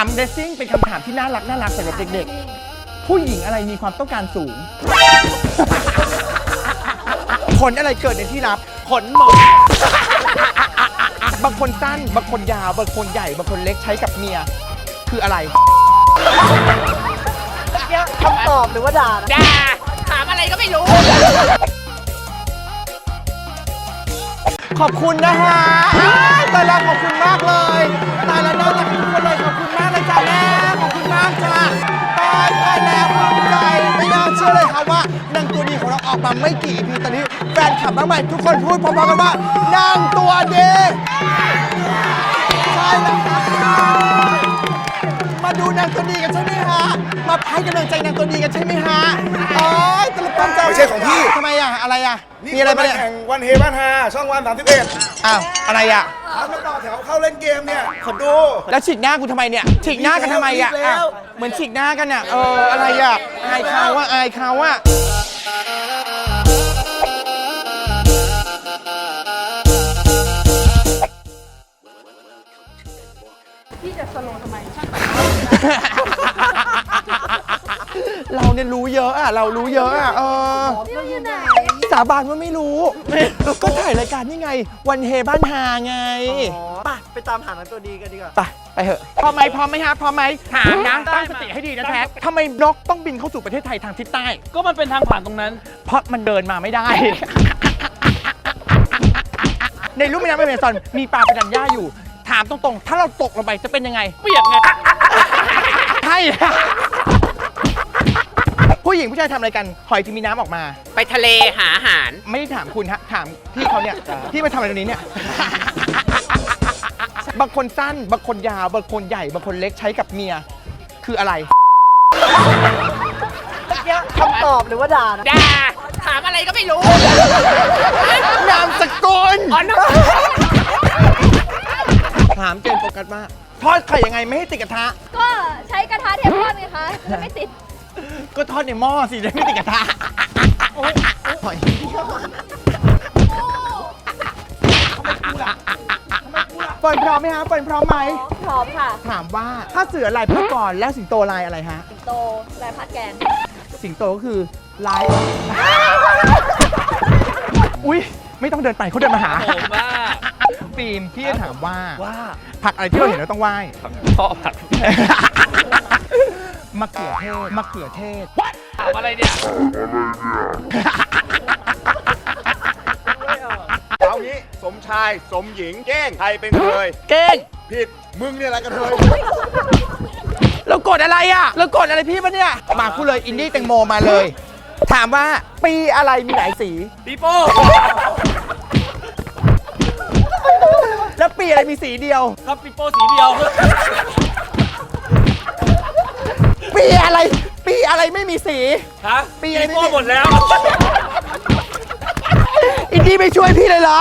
ามเดซซิ่งเป็นคำถามที่น่ารักน่ารักสำหรับเด็กๆ ผู้หญิงอะไรมีความต้องการสูง ขนอะไรเกิดในที่รับ ขนหมบางคนสั้น บางคนยาว บางคนใหญ่ บางคนเล็กใช้กับเมีย คืออะไร คำตอบหรือว่าด่านะ ด่าถามอะไรก็ไม่รู้ ขอบคุณนะฮะอ้ายตายแล้วขอบคุณมากเลยตายแล้วน่ารักทุกคนเลยขอบคุณมากนะจ๊ะแม่ขอบคุณมากจ้ะตายตายแล้วภูมิใจไม่น่าเชื่อเลยครับว่านางตัวดีของเราออกมาไม่กี่ EP ตอนนี้แฟนคลับมากมายทุกคนพูดพร้อมๆกันว่านางตัวดีใช่แล้วครับมาดูนางตัวดีกันใช่ไหมฮะมาให้กำลังใจนางตัวดีกันใช่ไหมฮะโอ้ยตล ตามใจไม่ใช่ของพี่ ทำไมอะ อะไรอะ มีอะไรปะเนี่ย แข่งวันเฮบ้านฮาช่องวันสามสิบเอ็ดอ้าว อะไรอะ แล้วมาต่อแถวเข้าเล่นเกมเนี่ยขอดู แล้วฉีกหน้ากูทำไมเนี่ยฉีกหน้ากันทำไมอะฉีกแล้ว อะเหมือนฉีกหน้ากันอะ เออ อะไรอะ อายเขาว่าอายเขาว่าพี่จะสโลว์ทำไมช่างเรา เนี่ยรู้เยอะอะ เรารู้เยอะอะเอออยู่ไหนสาบานว่าไม่รู้ ก็ถ่ายรายการนี่ไง วันเฮบ้านฮาไงไปไปตามหานังตัวดีกันดีกว่าไปไปเถอะพร้อมไหมพร้อมไหมฮะพร้อมไหมถามนะตั้งสติให้ดีนะแท็กทำไมนกต้องบินเข้าสู่ประเทศไทยทางทิศใต้ ก็มันเป็นทางผ่านตรงนั้น เพราะมันเดินมาไม่ได้ ในรูปแม่น้ำอเมซอนมีปลาปิรันย่าอยู่ ถามตรงๆ ถ้าเราตกลงไปจะเป็นยังไง เปียกไงใช่ ผู้หญิงผู้ชายทำอะไรกัน หอยที่มีน้ำออกมา ไปทะเลหาอาหาร ไม่ได้ถามคุณฮะ ถามพี่เขาเนี่ยพี่มาทำอะไรตรงนี้เนี่ย บางคนสั้น บางคนยาว บางคนใหญ่ บางคนเล็กใช้กับเมีย คืออะไรคำตอบหรือว่าด่านะ ด่า ถามอะไรก็ไม่รู้ นามสกุลอ๋อนะถามเจนโฟกัสมาก ทอดไข่ยังไงไม่ให้ติดกระทะ ก็ใช้กระทะเทฟลอนไงคะจะไม่ติด ก็ทอดในหม้อสิจะไม่ติดกระทะหอยเปิดพร้อมไหมฮะเปิดพร้อมไหม พร้อมค่ะ ถามว่าถ้าเสือลายพระกรและสิงโตลายอะไรฮะ สิงโตลายพัดแกน สิงโตก็คือลาย อุ้ยไม่ต้องเดินไปเขาเดินมาหาผมว่าฟิล์มพี่จะถามว่า ว่าผักอะไรที่เราเห็นเราต้องไหว้พ่อผัด มะเขือเทศมะเขือเทศ ถามอะไรเนี่ยเอางี้สมชายสมหญิงเก้งใครเป็นเคยเก้งผิดมึงเนี่ยอะไรกันเทยเรากดอะไรอะ เรากดอะไรพี่ปะเนี่ย มาพูดเลยอินดี้แตงโมมาเลย ถามว่าปีอะไรมีหลายสี ปีโป้แล้วปีอะไรมีสีเดียว ครับปีโป้สีเดียว ปีอะไร ปีอะไรไม่มีสี ฮะปีอะไรปีโป้หมดแล้ว อินดี้ไม่ช่วยพี่เลยเหรอ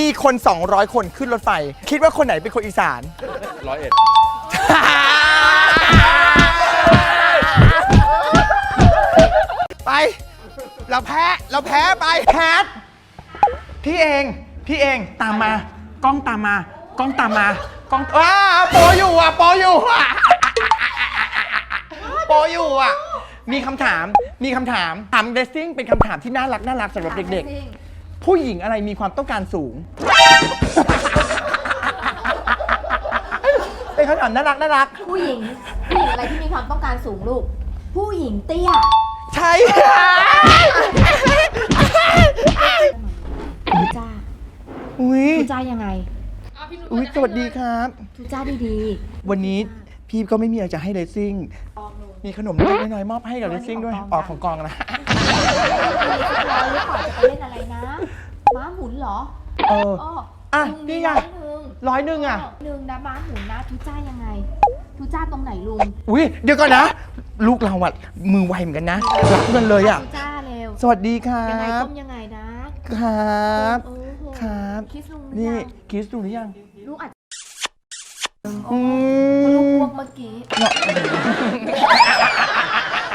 มีคน 200 คนขึ้นรถไฟ คิดว่าคนไหนเป็นคนอีสาน ร้อยเอ็ดไป เราแพ้ เราแพ้ไปแพทพี่เอง พี่เอง ตามมา กล้องตามมา กล้องตามมา กล้องว้าโปรอยู่อะโปรอยู่อะ โปรอยู่อะ มีคำถาม มีคำถาม ถามเดซซิ่งเป็นคำถามที่น่ารักน่ารักสำหรับเด็กๆ ผู้หญิงอะไรมีความต้องการสูง เป็นคำถามน่ารักน่ารัก ผู้หญิงผู้หญิงอะไรที่มีความต้องการสูงลูก ผู้หญิงเตี้ย ใช่ทูจ้าอุ้ยทูจ้ายังไง อุ้ยสวัสดีครับ ทูจ้าดีวันนี้พี่ก็ไม่มีอะไรจะให้เลซซิ่ง มีขนมเล็กๆน้อยๆมอบให้กับเลซซิ่งด้วย ออกของกองนะๆร้อยหรือเปล่าจะไปเล่นอะไรนะ ม้าหมุนเหรอเอออ๋ออะลุงนี่มีไงร้อยหนึ่งร้อยหนึ่งอะ หนึ่งนะม้าหมุนนะทูจ้ายังไงทูจ้าตรงไหนลุงอุ้ยเดี๋ยวก่อนนะ ลูกเราอะมือไวเหมือนกันนะรับเงินเลยอะทูจ้าเร็วสวัสดีครัยังไงบ ต้มยังไงนะครับโอ้โหครับ คิสลุงหรือนี่ยังคิสดูหรือยังลูกอาจ อืลูกมพวกเมื่อกี้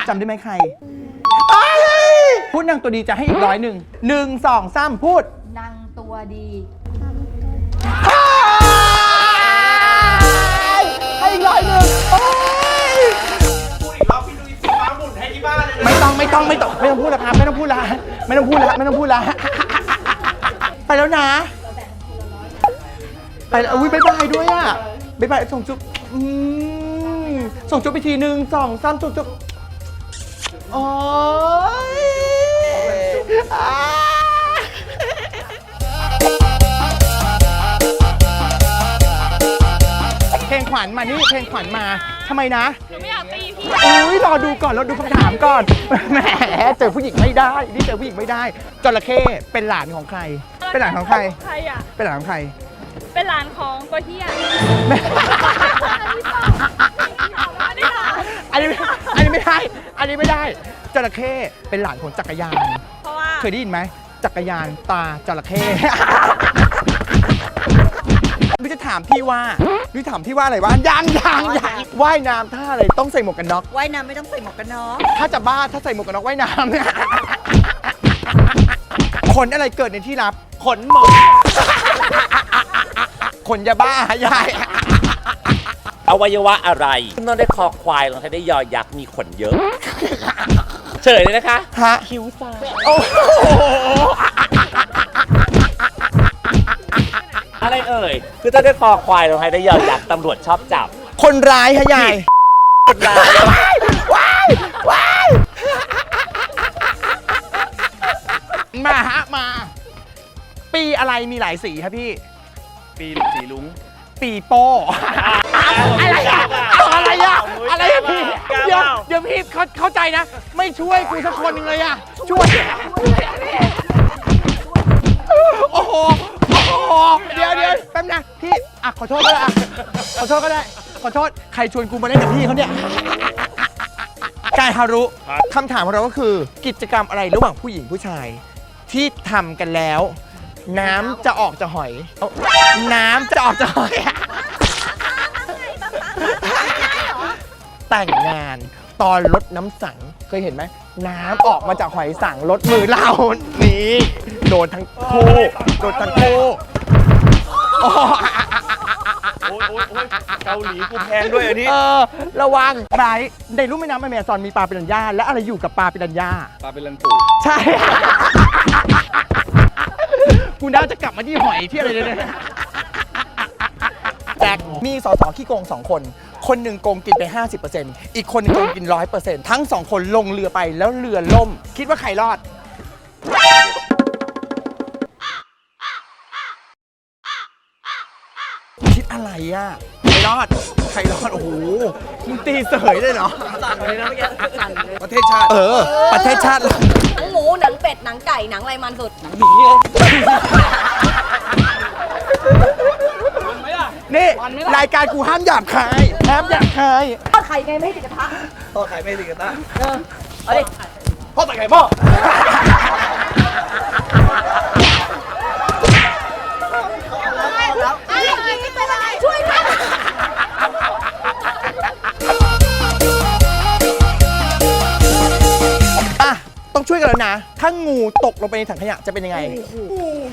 จำได้ไหมใครอ้ายพูดนางตัวดีจะให้อีกร้อยหนึ่งหนึ่งสองสามพูด นางตัวดี ให้อีกร้อยหนึ่งโอ๊ยไม่ต้องไม่ต้องไม่ต้องไม่ต้องพูดแล้วครับไม่ต้องพูดละไม่ต้องพูดละไม่ต้องพูดละไปแล้วนะ ไปแล้วอุ้ยบายบายด้วยอะ บายบายส่งจุ๊บอืมส่งจุ๊บไปทีหนึ่งสองสามจุ๊บจุ๊บโอ้ยอ่าเพลงขวัญมานี่เพลงขวัญมาทำไมนะไม่อยากตีพี่อุ้ยรอดูก่อนรอดูคำถามก่อนแหมเจอผู้หญิงไม่ได้นี่เจอผู้หญิงไม่ได้จระเข้เป็นหลานของใคร เป็นหลานของใคร ใครอะเป็นหลานของใคร เป็นหลานของตัวเฮียแม่ไม่ได้หลานอันนี้ไม่อันนี้ไม่ได้ อันนี้ไม่ได้จระเข้เป็นหลานของจักรยาน เพราะว่าเคยได้ยินไหมจักรยานตาจระเข้ดูจะถามพี่ว่าดูจะถามพี่ว่าอะไรวะยังยังยังว่ายน้ำท่าอะไรต้องใส่หมวกกันน็อก ว่ายน้ำไม่ต้องใส่หมวกกันน็อก ถ้าจะบ้าถ้าใส่หมวกกันน็อกว่ายน้ำเนี่ยขนอะไรเกิดในที่ลับขนหมอ ขนยาบ้ายาย อวัยวะอะไรขึ้นต้นด้วยคอควายลงท้ายด้วยยอยักษ์มีขนเยอะ เฉลยเลยนะคะฮะ คิ้วซ้ายโอ้โหอะไรเอ่ย คือต้นด้วยคอควายลงท้ายด้วยยอยักษ์ตำรวจชอบจับคนร้ายฮะยายคนร้ายว้ายว้ายมาฮะมา ปีอะไรมีหลายสีครับพี่ ปีสีลุง ปีโป้อะไรอะเอาอะไรอะอะไรอะพี่เดี๋ยวเดี๋ยวพี่เขาเข้าใจนะ ไม่ช่วยกูสักคนหนึงเลยอะช่วยโอ้โหโอ้โหเดี๋ยวเดี๋ยวแป๊บนะพี่อะขอโทษก็ได้อะขอโทษก็ได้ ขอโทษใครชวนกูมาเล่นกับพี่เขาเนี่ยกายฮารุคำถามของเราก็คือกิจกรรมอะไรระหว่างผู้หญิงผู้ชาย ที่ทำกันแล้ว น้ำจะออกจากหอยเอ้าน้ำจะออกจากหอย แต่งงานตอนลดน้ำสังเคยเห็นไหม น้ำออกมาจากหอยสังลดมือเรานี่โดนทั้งคู่โดนทั้งคู่โอ้โอ้ยโอ้ยโอ้ยเกาหลีกูแพงด้วยอันนี้เออระวังไบรท์ในรุ่มแม่น้ำแมซอนมีปลาปิรันย่าและอะไรอยู่กับปลาปิรันย่าปลาเป็นลันปู ใช่ กูน่าจะกลับมาที่หอยที่อะไรเนี่ยแจ็คมีสอสอขี้โกงสองคน คนหนึ่งโกงกินไป 50%อีกคนหนึงโกงกิน 100%ทั้งสองคนลงเรือไปแล้วเรือล่ม คิดว่าใครรอด คิดอะไรอะใครรอด ใครรอด โอ้โหมึงตีเสยเลยเหรอสั่นเลยนะเมื่อกี้สั่นเลยประเทศชาติ เออ ประเทศชาติ หนังหมูหนังเป็ดหนังไก่หนังอะไรมันสุดนี่รายการกูห้ามหยาบคายห้ามหยาบคายทอดไข่ไงไม่ให้ติดกระทะพ่อขายไม่ถึงกันตาเอาดิพ่อใส่ไข่พ่อ ถ้างูตกลงไปในถังขยะจะเป็นยังไง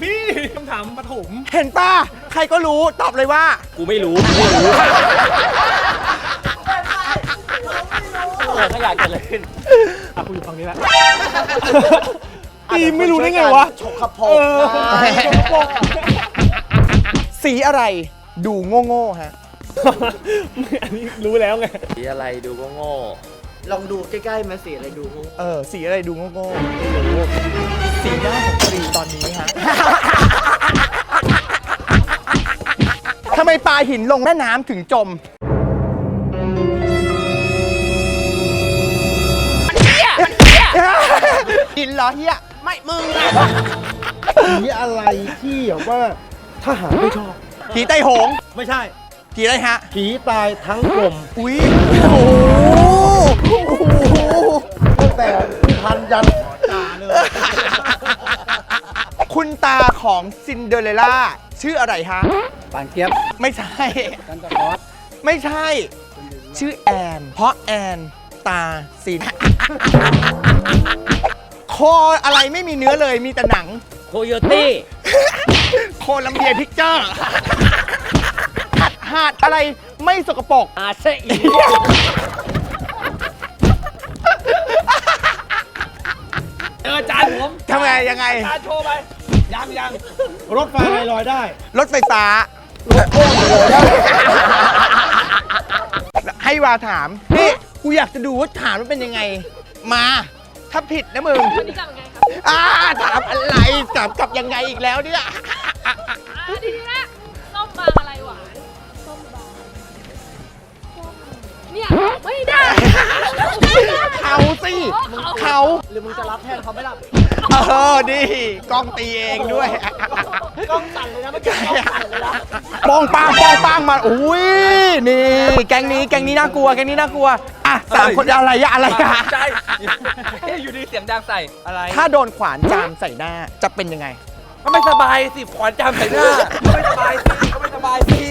พี่คำถามปฐมเห็นป่ะใครก็รู้ตอบเลยว่า กูไม่รู้กูไม่รู้เออขยะเกิดอะไรขึ้นอะกูอยู่ฝั่งนี้แล้ว อีไม่รู้ได้ไงวะฉกขับพกสีอะไรดูโง่ๆฮะ อันนี้รู้แล้วไง สีอะไรดูก็โง่ ลองดูใกล้ๆมาสิอะไรดูเออสีอะไรดูโง่ๆสีหน้าของตรีตอนนี้ฮะ ทำไมปลาหินลงแม่น้ำถึงจมหินเหรอเฮียไม่มึงอะสีอะไรที่แบบว่าทหารไม่ชอบผีไตโหง ไม่ใช่ ผีอะไรฮะ ผีตายทั้งกลมอุ้ยโอ้โหโอ้โหตั้งแต่พันยันจ่าเลยคุณตาของซินเดอเรลล่าชื่ออะไรฮะ ปานเกียบไม่ใช่ กันตะคอสไม่ใช่ ชื่อแอน เพราะแอนตาซิน คออะไรไม่มีเนื้อเลยมีแต่หนัง โคโยตี้ โคลัมเบียพิกเจอร์ หัดหาดอะไรไม่สกปรกอาเซอีเออจานผมทำไงยังไง จานโชว์ไป ยังยังรถไฟลอยได้ รถไฟฟ้า ให้วาถามนี่กูอยากจะดูว่าถามมันเป็นยังไง มา ถ้าผิดนะมึงวันนี้กลับยังไงครับอ่าถามอะไรถามกลับยังไงอีกแล้วเนี่ยดีๆนะ ไม่ได้เขาสิเขาหรือมึงจะรับแทนเขาไม่รับเออดีกล้องตีเองด้วยกล้องสั่นเลยนะเมื่อกี้กล้องสั่นเลยนะปองปางปองปางมาอุ้ยนี่แกงนี้แกงนี้น่ากลัวแกงนี้น่ากลัวอะสามคนอะไรอะอะไรอะใช่อยู่ดีเสียงดังใส่อะไร ถ้าโดนขวานจามใส่หน้าจะเป็นยังไง ก็ไม่สบายสิขวานจามใส่หน้าก็ไม่สบายสิก็ไม่สบายสิ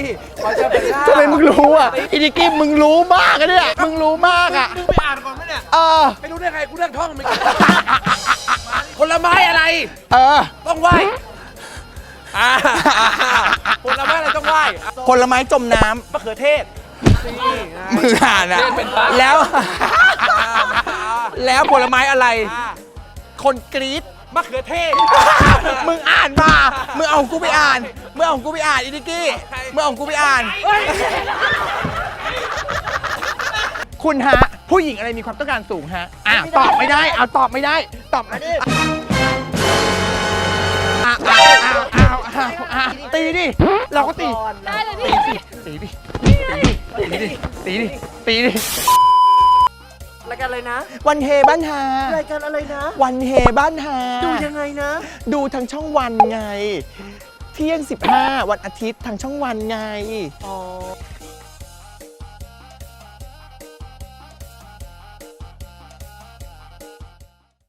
ขวานจามใส่หน้าทำไมมึงรู้อะอินิกิมมึงรู้มากอะเนี่ยมึงรู้มากอะมึงไปอ่านก่อนไหมเนี่ยเออไม่รู้ได้ไงกูนั่งท่องมันผลไม้อะไร เออ ต้องไหว้อ่าผลไม้อะไรต้องไหว้ผลไม้จมน้มะเขือเทศำมึงอ่านอะเทศเป็นปลาแล้ว แล้วผลไม้อะไรอ่าคนกรี๊ด มะเขือเทศ มึงอ่านมา มึงเอากูไปอ่าน มึงเอากูไปอ่านอินิกี้ มึงเอากูไปอ่าน คุณฮะ ผู้หญิงอะไรมีความต้องการสูงฮะ อะตอบไม่ได้ เอาตอบไม่ได้ ตอบมาดิอ้าวอ้าวอ้าวอ้าวอ้าวอ้าวตีดิ เราก็ตี ได้เลยพี่ ตีดิ ตีดิ ตีดิ ตีดิรายการอะไร นะ วันเฮบ้านฮารายการอะไรนะ วันเฮบ้านฮาดูยังไงนะ ดูทางช่องวันไง เที่ยง 15 วันอาทิตย์ทางช่องวันไง อ๋อ